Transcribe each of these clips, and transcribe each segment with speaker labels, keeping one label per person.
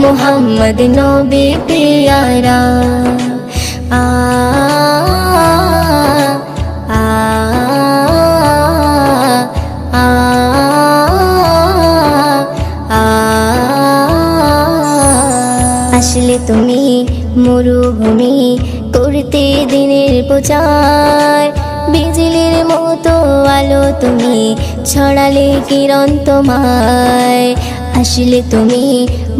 Speaker 1: মোহাম্মদ নবী পিয়ারা। আ আসলে তুমি মরুভূমি করতে দিনের প্রচার, বিজলির মতো আলো তুমি ছড়ালে কিরণ তোমায়। আসলে তুমি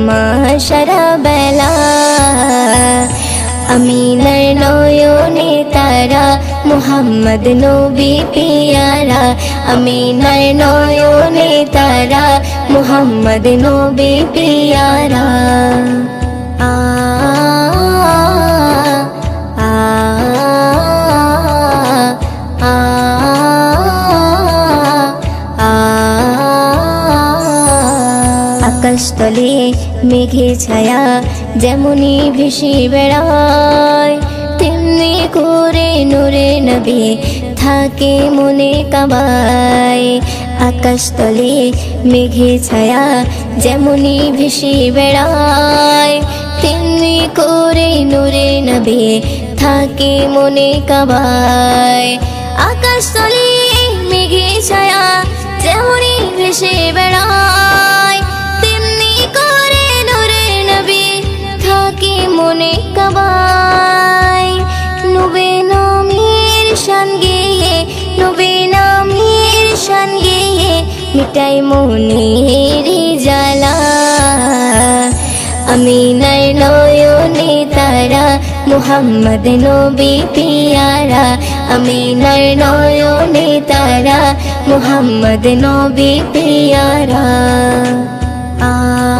Speaker 1: আমার সারা বেলা আমিনার নয়নে তারা মোহাম্মদ নবী পিয়ারা আমিনার নয়নে তারা মোহাম্মদ নবী পিয়ারা আ আ আ আ আকাশতলে মেঘে ছায়া যেমনই ভেসে বেড়ায়, তেমনি করে নূরে নবী থাকে মনে কাবায় আকাশতলে মেঘে ছায়া যেমনই ভেসে বেড়ায়, তেমনি করে নূরে নবে থাকে মনে কাবায় আকাশতলে মেঘে ছায়া যেমনই ভেসে বেড়ায় মনে কাবায়। নবে নামের শান গেয়ে, নবে নামের শান গেয়ে মিটাই মনের জ্বালা। আমিনার নয়নে তারা, মোহাম্মদ নবী পিয়ারা। আমি আমিনার নয়নে তারা, মোহাম্মদ নবী পিয়ারা। আ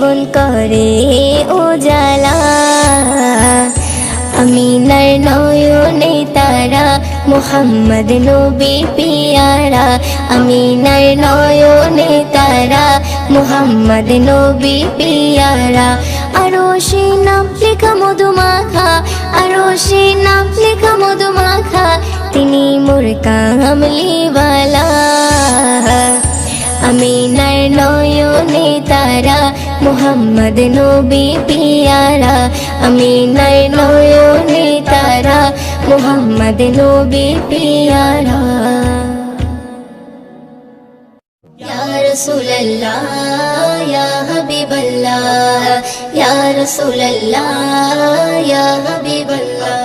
Speaker 1: জীবন করে উজালা আমিনার নয়নে তারা, মোহাম্মদ নবী পিয়ারা। আমিনার নয়নে তারা, মোহাম্মদ নবী পিয়ারা। আরও সে নাম লেখা মধুমাখা, আরও সে নাম লেখা মধুমাখা, তিনি মোর কামলিওয়ালা আমিনার নয়নে তারা মোহাম্মদ নবী পিয়ারা আমিনার নয়নে তারা মোহাম্মদ নবী পিয়ারা يا رسول الله يا حبيب الله يا رسول الله يا حبيب الله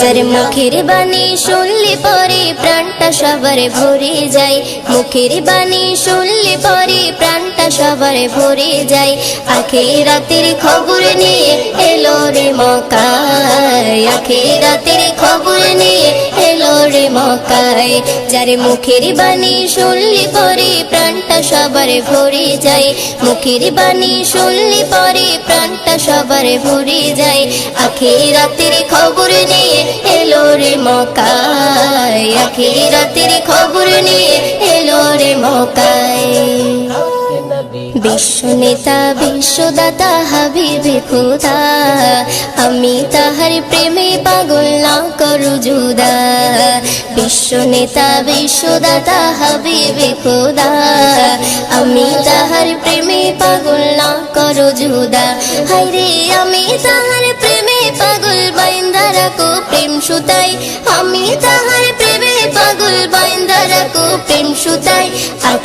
Speaker 1: যার মুখের বাণী শুনলে পরে প্রাণটা সবার ভরে যায়। মুখের বাণী শুনলে পরে প্রাণটা সবার ভরে যায়। আখে রাতের খবর নিয়ে এলো রে মকায় আখে রাতের খবর নিয়ে এলো রে মকায় যারে মুখের বাণী শুনলি পরে প্রাণটা সবার ভরে যায়। মুখের বাণী শুনলি পরে প্রাণটা সবার ভরে যায়। আখি রাতের খবর নিয়ে এলো রে মকায় আখি রাতের খবর নিয়ে এলো রে মকায়। বিশ্ব নেতা, বিশ্বদাতা, হাবিবে খোদা, আমি তাহার প্রেমে পাগল না করু জুদা বিশ্ব নেতা, বিশ্বদাতা, হাবিবে খোদা, আমি তাহার প্রেমে পাগল না করু জুদা হাইরে আমি তাহার প্রেমে পাগল বাইন্দা রাখো প্রেম সুতাই আমি তাহার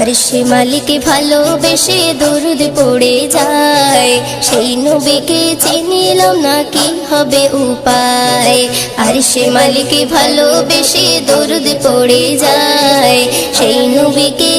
Speaker 1: আর সে মালিকে ভালোবেসে দরুদ পড়ে যায়। সেই নবীকে চিনিলাম না কি হবে উপায়। আর সে মালিকে ভালোবেসে দরুদ পড়ে যায়। সেই নবীকে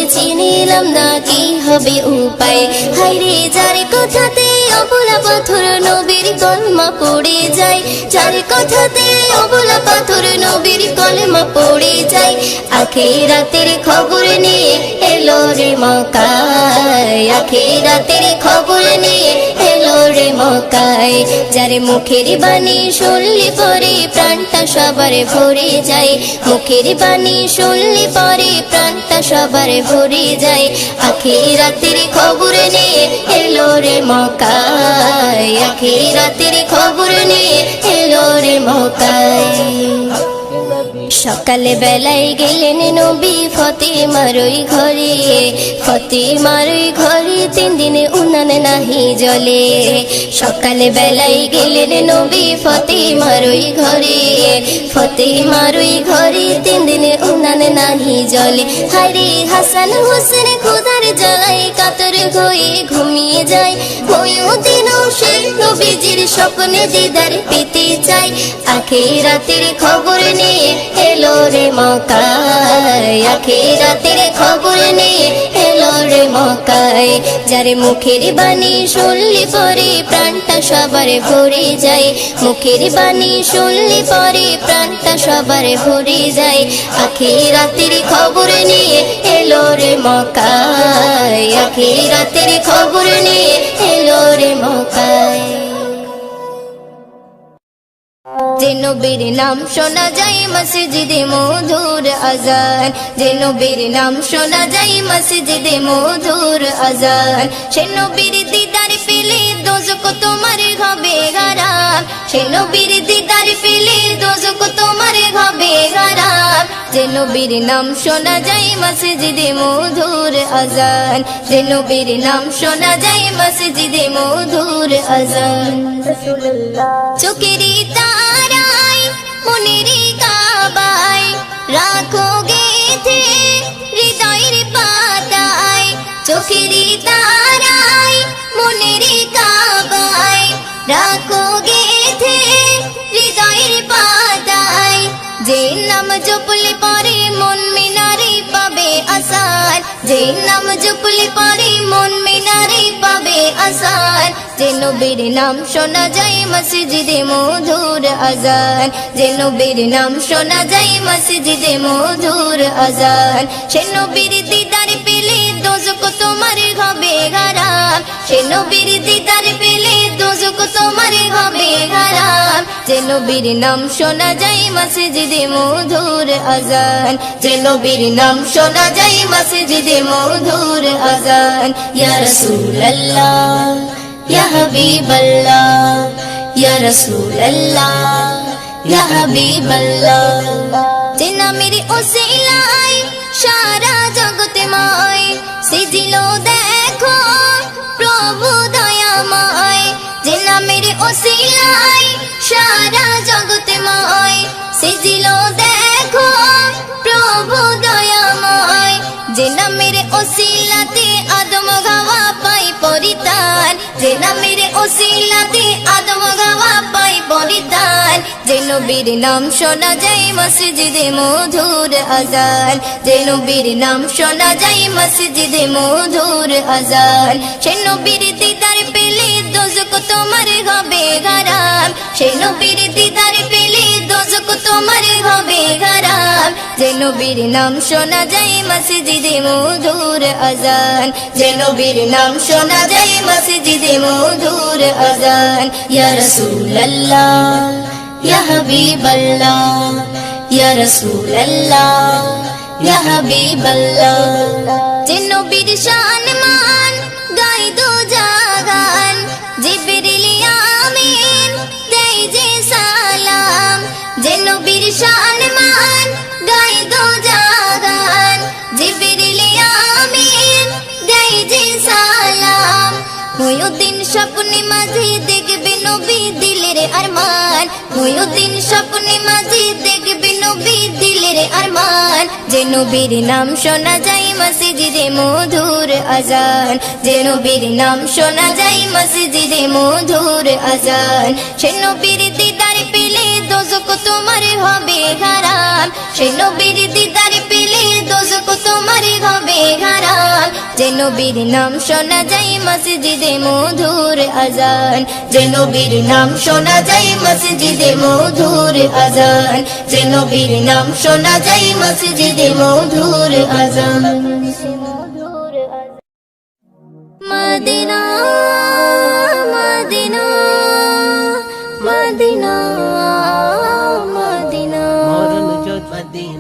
Speaker 1: চিনিলাম না, কি হবে উপায়? হাইরে যার কথাতে অবলা পাথর নবীর কলমা পড়ে যায়, যার কথাতে অবলা পাথর নবীর কলমা পড়ে যায় আখে রাতের খবর নিয়ে এলো রে মকায় আখে রাতের খবর নিয়ে এলো মকাই যারে মুখের বাণী শুনলি পরে প্রাণটা সবার ভরে যায়। মুখের বাণী শুনলি পরে প্রাণটা সবার ভরে যায়। আখে রাতের খবর নিয়ে এলো রে মকায় আখে রাতের খবর নিয়ে এলো রে মকায় সকালে বেলায় গেলেন নবী ফতে মারই ঘরে। ফতে মারই ঘরে তিন দিনে উনান নাহি জলে সকালে বেলায় গেলেন নবী ফতে মারই ঘরে। ফতে মারই ঘরে তিন দিনে উনান নাহি জলে হারে হাসান হোসেন খুদার জ্বালায় কাতর হয়ে ঘুমিয়ে যায়। সে নবীজির স্বপ্নে দিদার পেতে চাই। আখে রাতের খবর নিয়ে এলো রে মকায় আখে রাতের খবর নিয়ে এলো রে মকায় যারে মুখের বাণী শুনলি পরে প্রাণটা সবার ভরে যায়। মুখের বাণী শুনলি পরে প্রাণটা সবার ভরে যায়। আখে খবর নিয়ে এলো রে মকায় আখে খবর নিয়ে এলো রে মকায় যে নবীর নাম শোনা যায় মসজিদে মধুর আজান। যে নবীর নাম শোনা যায় মসজিদে মধুর আজান। সে নবীর দিদার পেলে দোজক তোমার হবে হারাম সে নবীর দিদার পেলে দোজক তোমার হবে হারাম যে নবীর নাম শোনা যায় মসজিদে মধুর আজান। যে নবীর নাম শোনা যায় মসজিদে মধুর আজান। চোখেরই তারাই মনেরই কাবাই রাখো গেথে হৃদয়ের তারাই রাখো নাম জপলে পরে মন মিনারে যে নাম জপলে পরে মন মিনারে পাবে আসার। যে নবীর নাম শোনা যায় মসজিদে মধুর আজান। যে নবীর নাম শোনা যায় মসজিদে মধুর আজান। সে নবীর দিদার পেলে দোজক তোমার হবে হারাম সে নবীর দিদার পেলে দোজক তোমার হবে হারাম। যে নবীর নাম শোনা যায় মসজিদে মধুর আজান। যে নবীর নাম শোনা যায় মসজিদে মধুর আজান। ইয়া রাসূলুল্লাহ, ইয়া হাবিবাল্লাহ, ইয়া রাসূলুল্লাহ, ইয়া হাবিবাল্লাহ। যে নামের ওসিলায় সারা জগতে মায়, সিজিল দেখো সারা জগতে মায় সিজিল দেখো প্রভু দয়াময়। যে নামের ওসিলাতে আদম গাওয়া পাই পরিতান যে নামের ওসিলাতে আদম গাওয়া পাই পরিতান যে নবীর নাম শোনা যায় মসজিদে মধুর আজান। যে নবীর নাম শোনা যায় মসজিদে মধুর আজান। সে নবীর তোমার হবে গারাম সে নবীর দিদার পেলে দোজক তোমার হবে গারাম যে নবীর নাম শোনা যায় মসজিদে মধুর আজান। যে নবীর নাম শোনা যায় মসজিদে মধুর আজান। ইয়া রাসূলুল্লাহ, ইয়া হাবিবাল্লাহ, ইয়া রাসূলুল্লাহ, ইয়া হাবিবাল্লাহ। যে নবীর শান মান শান ময়ুদ্দিন স্বপ্নে মাঝে দেখবে নবী দিলের আরমান। ময়ুদ্দিন যে নবীর নাম শোনা যায় মসজিদে মধুর আজান। যে নবীর নাম শোনা যায় মসজিদে মধুর আজান। সে নবীর তোমার হবে হারাম। সে নবীর দিদার পেলে দোজক তোমার হবে হারাম। যে নবীর নাম শোনা যায় মসজিদে মধুর আজান। যে নবীর নাম শোনা যায় মসজিদে মধুর আজান। যে নবীর নাম শোনা যায় মসজিদে মধুর আজান। মদিনা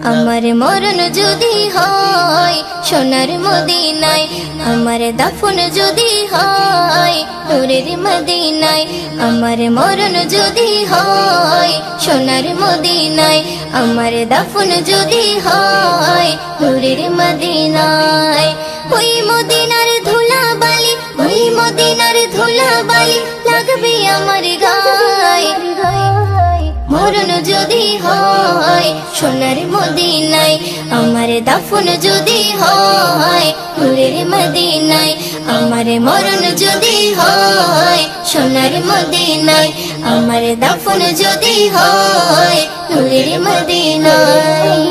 Speaker 1: আমার মরণ যদি হয়, সোনার মদিনায়। আমার দাফন যদি হয়, নূরের মদিনায়। আমার মরণ যদি হয়, সোনার মদিনায়। আমার দাফন যদি হয়, নূরের মদিনায়। সোনার মদিনায়, আমার দাফন যদি হয় নূরের মদিনায়, আমার মরণ যদি হয়, সোনার মদিনায়, আমার দাফন যদি হয় নূরের মদিনায়।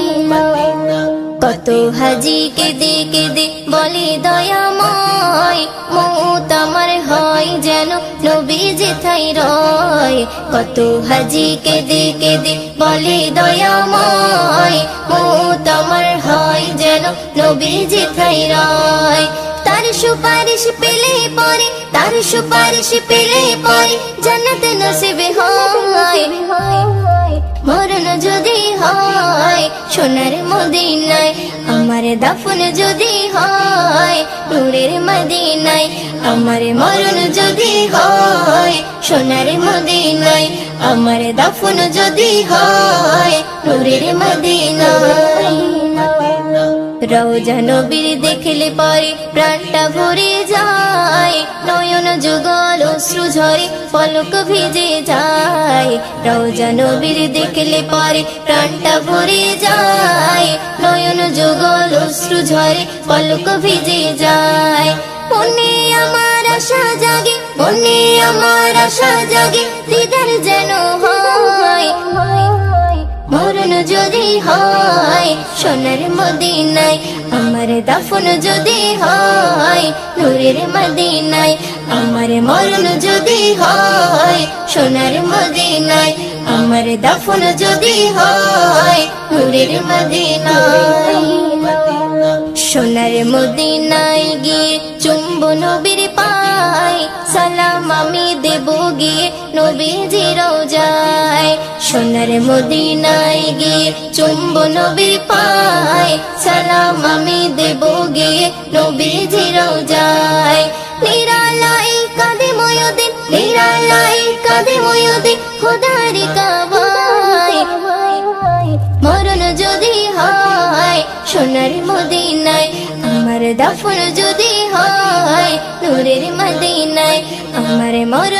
Speaker 1: কত হাজি কেঁদে কেঁদে বলে দয়াময় যেথাই রয়, কত হাজি কেঁদে কেঁদে বলে দয়াময়। মৌত আমার হয় যেন নবী যেথাই রয়। তার সুপারিশ পেলে পরে, তার সুপারিশ পেলে পরে জান্নাত নসিবে হয়। মরণ যদি হয়, সোনার মদিনায় আমার দাফন যদি হয় নূরের মদিনায়, আমার মরণ যদি হয় সোনার মদিনায়, আমার দাফন যদি হয় নূরের মদিনায়। রওজা নবীর দেখলে পরে প্রাণটা ভরে যায়। নয়ন যুগল অশ্রু ঝরে, পলক ভিজে যায়। রওজা নবীর দেখলে পরে প্রাণটা ভরে যায়। নয়ন যুগল অশ্রু ঝরে, পলক ভিজে যায়। মনে আমার আশা জাগে, মনে আমার আশা জাগে, দিদার যেন হয় যদি হয়, সোনার মদিনায়, আমার দাফন যদি হয়, নূরের মদিনায়, আমার মরণ যদি হয়, সোনার মদিনায়, আমার দাফন যদি হয়, নূরের মদিনায়। সোনার মদিনায় গিয়ে চুম্ব নবীর পাই সালাম আমি দেব গিয়ে নবীজি যায় সোনার মদিনায় গিয়ে চুম্ব নবীর পাই সালাম আমি দেব গিয়ে নবীজি যায় নিরালাই কাঁদে ময়দিন নিরালাই কাঁদে ময়দিন খোদারি মরণ যদি হয় সোনার মদিনায়, আমার দাফন যদি হয় নূরের মদিনায়, আমার মরণ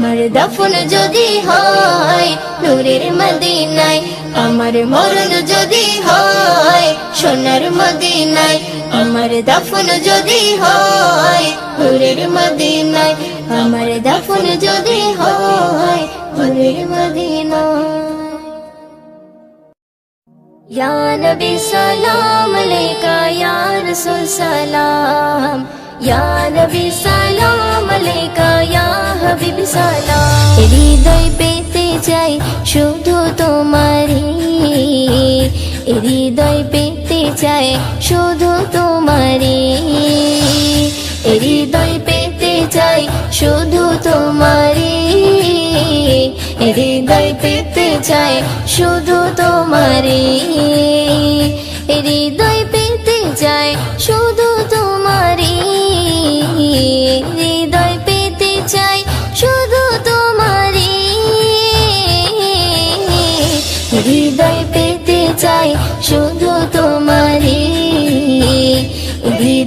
Speaker 1: আমার দফন যদি হয় নূরের মদিনায় আমার মরণ যদি হয় সোনার মদিনায় আমার দফন যদি হয় নূরের মদিনায় আমার দফন যদি হয় নূরের মদিনায় या नबी सलाम अलैका या रसूल सलाम या नबी सलाम হৃদয় পেতে চাই শুধু তোমারি হৃদয় পেতে চাই শুধু তোমারি হৃদয় পেতে চাই শুধু তোমারি হৃদয় পেতে চাই শুধু তোমারি হৃদয়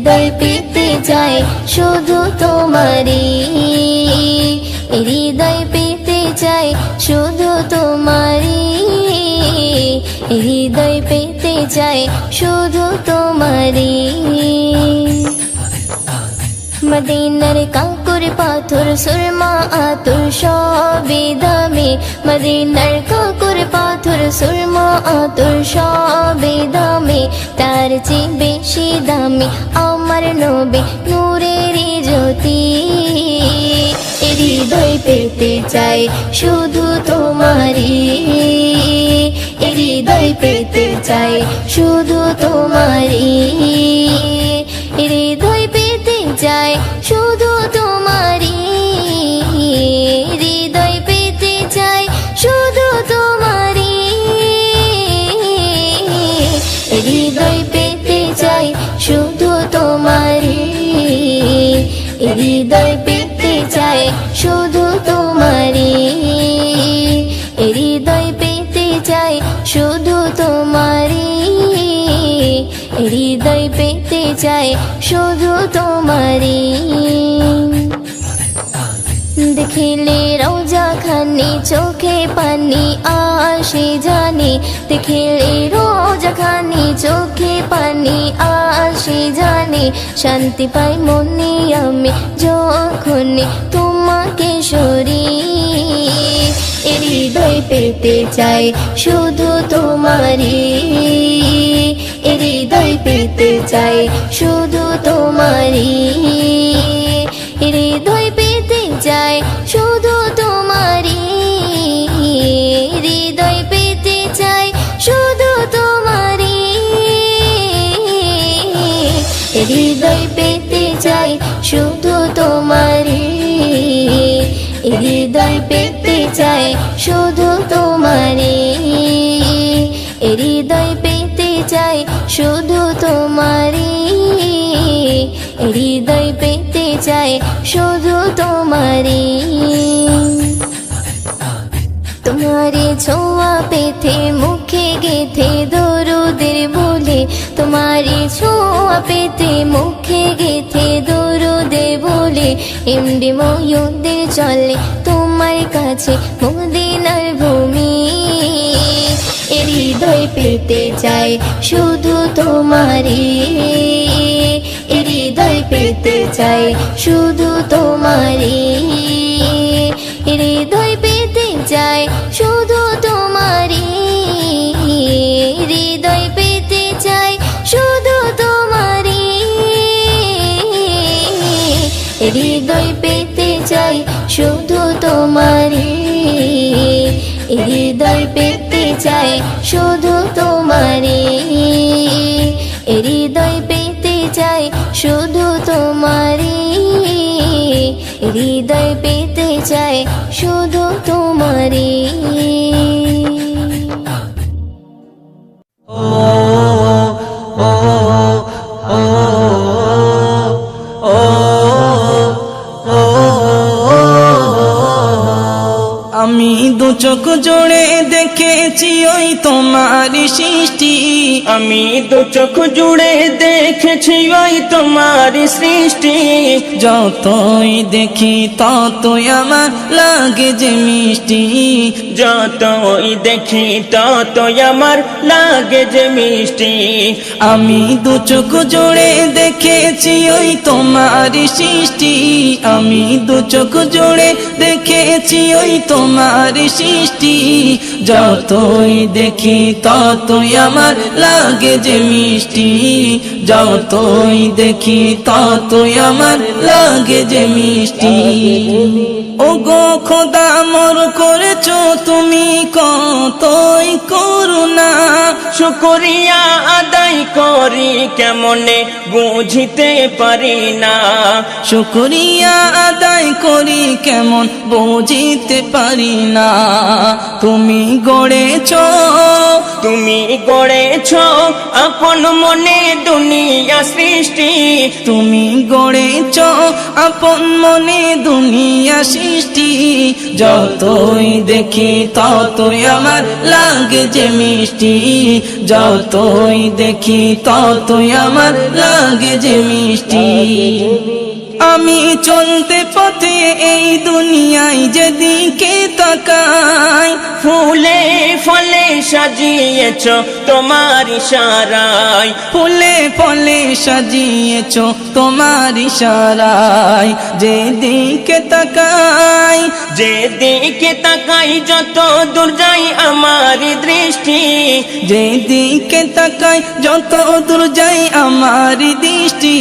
Speaker 1: হৃদয় পেতে চাই শুধু তোমারি হৃদয় পেতে চাই শুধু তোমারি হৃদয় পেতে চাই শুধু তোমারি মদিনার কাকুর পাথর সুরমা, আতুর সবে দামে। মদিনার কাকুর, পাথর, সুরমা, আতুর সবে দামে। তার চেয়ে বেশি দামি আমার নবে নূরের জ্যোতি। হৃদয় পেতে চাই শুধু তোমারি হৃদয় পেতে চাই শুধু তোমারি হৃদয় পেতে চাই শুধু তোমারি হৃদয় পেতে চাই শুধু তোমারি হৃদয় পেতে চাই শুধু তোমারি দেখিলে রোজা খানি চোখে পানি আসে জানি। দেখিলে রোজা খানি চোখে পানি আসে জানি, শান্তি পাই মনে আমি। যখন তোমাকে সরি হৃদয় পেতে চাই শুধু তোমারি হৃদয় পেতে চাই শুধু তোমারি হৃদয় পেতে চাই শুধু তোমারি হৃদয় পেতে চাই শুধু তোমারি হৃদয় পেতে চাই শুধু তোমারি তোমারে ছোঁয়া পেতে মুখে গেথে দরুদের বলে তোমারে ছোঁয়া পেতে মুখে গেথে দরুদে বলে, এমডি ময়ূরদের চলে তোমার কাছে মদিনার ভূমি। হৃদয় পেতে চাই শুধু তোমারি হৃদয় পেতে চাই শুধু তোমারি হৃদয় পেতে চাই শুধু তোমারি হৃদয় পেতে চাই শুধু তোমারি হৃদয় পেতে চাই শুধু তোমারি হৃদয় পেতে চাই শুধু তোমারি
Speaker 2: চোখ জোড়ে দেখেছি ওই তোমার সৃষ্টি।
Speaker 3: আমি দু চোখ জুড়ে দেখেছি ওই তোমার সৃষ্টি।
Speaker 2: যতই দেখি ততই আমার লাগে যে মিষ্টি।
Speaker 3: যতই দেখি ততই আমার লাগে যে মিষ্টি।
Speaker 2: আমি দু চোখ জোড়ে দেখেছি ওই তোমার সৃষ্টি। আমি দু চোখ জোড়ে দেখেছি ওই তোমার সৃষ্টি she's যতই দেখি ততই আমার লাগে যে মিষ্টি। যতই দেখি ততই আমার লাগে যে মিষ্টি। ও গো খোদা, মোর করেছ তুমি কতই করুণা।
Speaker 3: শুকরিয়া আদায় করি কেমনে বুঝিতে পারি না।
Speaker 2: শুকরিয়া আদায় করি কেমন বুঝিতে পারি না। তুমি গড়েছ।
Speaker 3: তুমি গড়েছ আপন মনে দুনিয়া সৃষ্টি।
Speaker 2: তুমি গড়েছ আপন মনে দুনিয়া সৃষ্টি। যতই দেখি ততই আমার লাগে যে মিষ্টি। যতই দেখি ততই আমার লাগে যে মিষ্টি। আমি চলতে পথে এই দুনিয়ায় যেদিকে তাকাই,
Speaker 3: ফুলে ফলে সাজিয়েছ তোমার ইশারায়।
Speaker 2: ফুলে ফলে সাজিয়েছ তোমার ইশারায়। যেদিকে তাকাই
Speaker 3: যেদিকে তাকাই যত দূর যাই আমার দৃষ্টি।
Speaker 2: যেদিকে তাকাই যত দূর যাই আমার দৃষ্টি,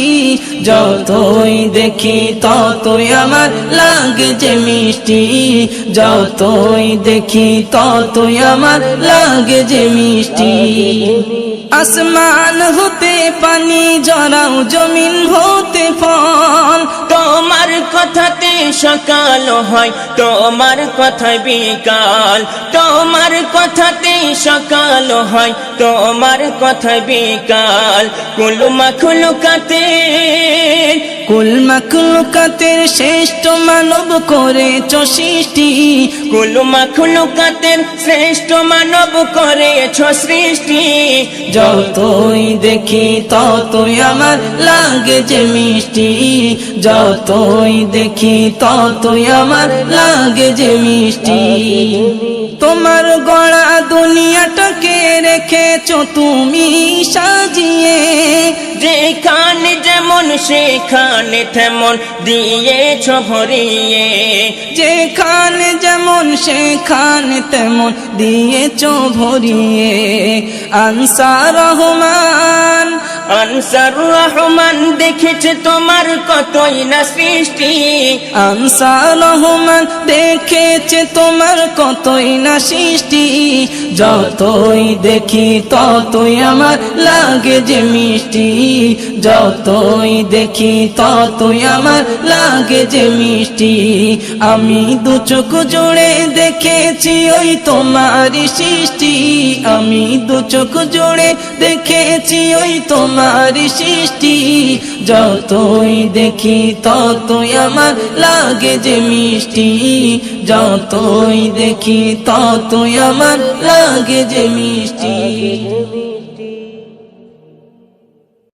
Speaker 2: যতই দেখি ততই আমার লাগে যে মিষ্টি? যতই দেখি ততই আমার লাগে যে মিষ্টি। আসমান হতে পানি, জড়াও জমিন হতে ফল।
Speaker 3: তোমার কথাতে সকাল হয়, তোমার কথায় বিকাল। তোমার কথাতে সকাল হয়, তোমার কথায় বিকাল। কুলমা খুলুকাতে
Speaker 2: কুল মাখলুকাতের শ্রেষ্ঠ মানব করেছ সৃষ্টি।
Speaker 3: কুলমা খুলুকাতের শ্রেষ্ঠ মানব করেছ সৃষ্টি।
Speaker 2: যতই দেখি ততই আমার লাগে যে মিষ্টি। যতই দেখি ততই আমার লাগে যে মিষ্টি। তোমার গড়া দুনিয়াটাকে রেখেছ তুমি সাজিয়ে।
Speaker 3: যেখানে যেমন, সেখানে তেমন দিয়েছ ভরিয়ে।
Speaker 2: যেখানে যেমন, সেখানে তেমন দিয়েছ ভরিয়ে। আনসার রহমান
Speaker 3: আনসার রহমান দেখেছে তোমার কতই না সৃষ্টি।
Speaker 2: আনসার রহমান দেখেছে তোমার কতই না সৃষ্টি। যতই দেখি ততই আমার লাগে যে মিষ্টি। যতই দেখি ততই আমার লাগে যে মিষ্টি। আমি দু চোখ জুড়ে দেখেছি ওই তোমার সৃষ্টি। আমি দু চোখ জুড়ে দেখেছি ওই তোমার সৃষ্টি, যতই দেখি ততই আমার লাগে যে মিষ্টি। যতই দেখি ততই আমার লাগে যে মিষ্টি।